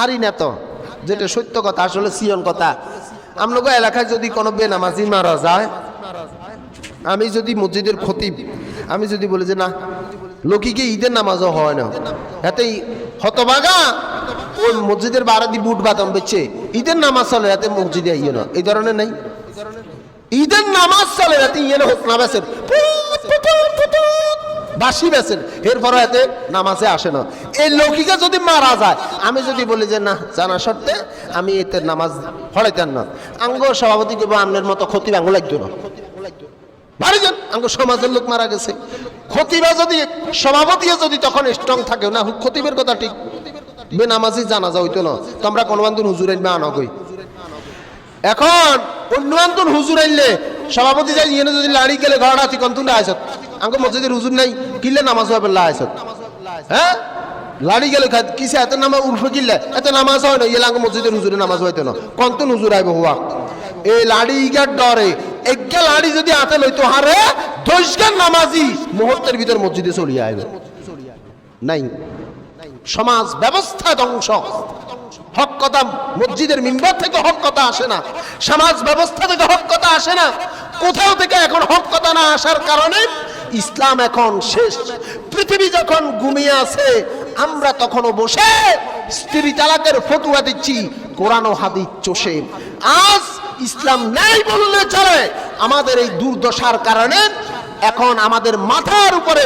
হারি না তো? যেটা সত্য কথা, আসলে সিয়ন কথা। আপনাকে এলাকায় যদি কোনো বেনামাজি মারা যায়, আমি যদি মসজিদের খতিব, আমি যদি বলি যে না লোকিকে ঈদের নামাজও হয় না? এতে হতবাগা ওই মসজিদের বারাদি বুট বাদাম বেচছে ঈদের নামাজ চলে, এতে মসজিদে ইয়ে না। এই ধরনের নাই? ঈদের নামাজ চলে, এতে ইয়ে না হোক না বাসি বেছেন এরপরে এতে নামাজে আসে না। এই লৌকিকা যদি মারা যায়, আমি যদি বলি যে, না, জানা সত্ত্বে আমি এতে নামাজ পড়াইতেন না। আঙ্গ সভাপতি কেবল আমনের মতো ক্ষতি আঙ্গুল লাগতো না। যান, আঙ্গ সমাজের লোক মারা গেছে। খতিবা যদি সভাপতি যদি তখন স্ট্রং থাকে, না, খতিবের কথা ঠিক। বেনামাজি জানা যা হইতো না। তোমরা কোনো বান্ধব হুজুর আনবে আনগই এখন অন্য বান্ধব হুজুর আনলে সভাপতি যাই যদি লাড়ি গেলে ঘরটা তুই কন্তুন আয়সত আঙ্গ মসজিদের হুজুর নাই কিনলে নামাজ হবে আয়সত হ্যাঁ? লাড়ি গেলে কিসে এত নামাজ, উর্ফে কিনলে এত নামাজ হয় না ইয়ে আঙ্গ মসজিদের হুজুরে নামাজ হইতো না। কন্তুন হুজুর আইব হওয়া এই লাড়ি ইগার ডরে এজ্ঞা লাড়ি যদি হাতে লইতো হারে দশগান নামাজি মুহূর্তের ভিতর মসজিদে চলিয়ে আইবে। নাই। সমাজ ব্যবস্থা ধ্বংস। হক কথা মসজিদের মিম্বর থেকে হক কথা আসে না। সমাজ ব্যবস্থা থেকে হক কথা আসে না। কোথাও থেকে এখন হক কথা না আসার কারণে ইসলাম এখন শেষ। পৃথিবী যখন ঘুমিয়ে আছে, আমরা তখনও বসে স্ত্রী তালাকের ফতুয়া দিচ্ছি, কোরআন হাদিস চষে। আজ ইসলাম নেই বললে চলে। আমাদের এই দুর্দশার কারণে এখন আমাদের মাথার উপরে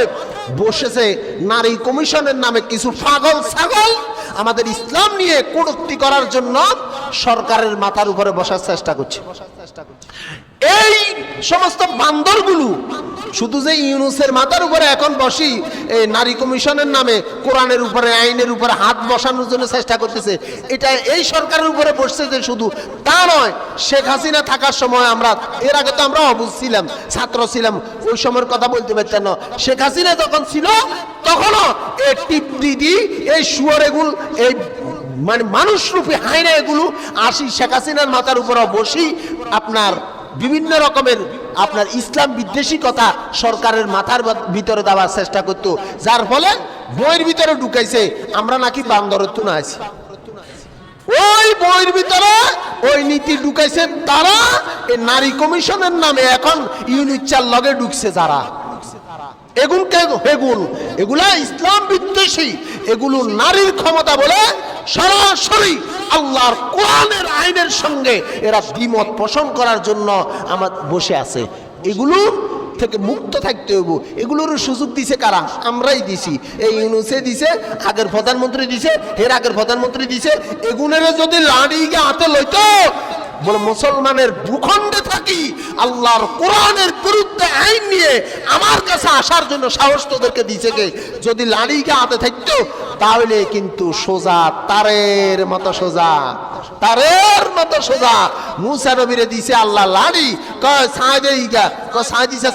বসেছে নারী কমিশনের নামে কিছু পাগল ছাগল। আমাদের ইসলাম নিয়ে কটূক্তি করার জন্য সরকারের মাথার উপরে বসার চেষ্টা করছে। এই সমস্ত বান্দরগুলো, শুধু যে ইউনুসের মাথার উপরে এখন বসি, এই নারী কমিশনের নামে কোরআনের উপরে, আইনের উপরে হাত বসানোর জন্য চেষ্টা করতেছে, এটা এই সরকারের উপরে বসছে যে শুধু তা নয়, শেখ হাসিনা থাকার সময় আমরা, এর আগে তো আমরা অবুঝ ছিলাম, ছাত্র ছিলাম, ওই সময়ের কথা বলতে পারতাম না। শেখ হাসিনা যখন ছিল, তখনও এই টিপ দিদি এই শুয়ার এগুল এই মানে মানুষরূপী হাইনা এগুলো, আসি শেখ হাসিনার মাথার উপরে বসি আপনার বিভিন্ন রকমের আপনার ইসলাম বিদ্বেষী কথা সরকারের মাথার ভিতরে দেওয়ার চেষ্টা করতো। যার ফলে বইয়ের ভিতরে ঢুকাইছে, আমরা নাকি বান্দরত্ব না আছি। ওই বইয়ের ভিতরে ওই নীতি ঢুকাইছেন তারা, এই নারী কমিশনের নামে এখন ইউনিট চার লগে ঢুকছে যারা। এগুন কে হেগুন, এগুলা ইসলাম বিদ্বেষী, এগুলো নারীর ক্ষমতা বলে সরাসরি আল্লাহর কোরআনের আইনের সঙ্গে এরা দ্বিমত পোষণ করার জন্য আমার বসে আছে। এগুলো থেকে মুক্ত থাকতে হইব। এগুলোরও সুযোগ দিছে কারা? আমরাই দিছি। এই ইউনুসে দিছে, আগের প্রধানমন্ত্রী দিছে, এর আগের প্রধানমন্ত্রী দিছে। এগুনের যদি লাড়িকে হাতে লইতো, বলে মুসলমানের ভূখণ্ডে থাকি আল্লাহর কোরআনের বিরুদ্ধে আইন নিয়ে আমার কাছে আসার জন্য সাহস তোদেরকে দিছে কে? যদি লাড়িকে হাতে থাকতো, তাহলে কিন্তু সোজা, তারের মতো সোজা, তারের মতো সোজা। মুসা নবীরে দিছে আল্লাহ লাড়ি। কয় ছাই দেই গা কয় ছাই দিছে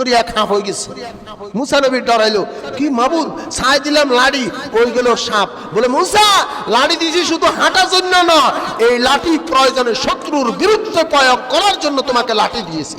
করিয়া খাপ হয়ে গেছে। মুসা নবী ডরাইলো, কি মাবুদ, ছাই দিলাম লাড়ি ওই গেল সাপ। বলে, মুসা, লাড়ি দিয়েছি শুধু হাঁটার জন্য না, এই লাঠি প্রয়োজনে শত্রুর বিরুদ্ধে প্রয়োগ করার জন্য তোমাকে লাঠি দিয়েছি।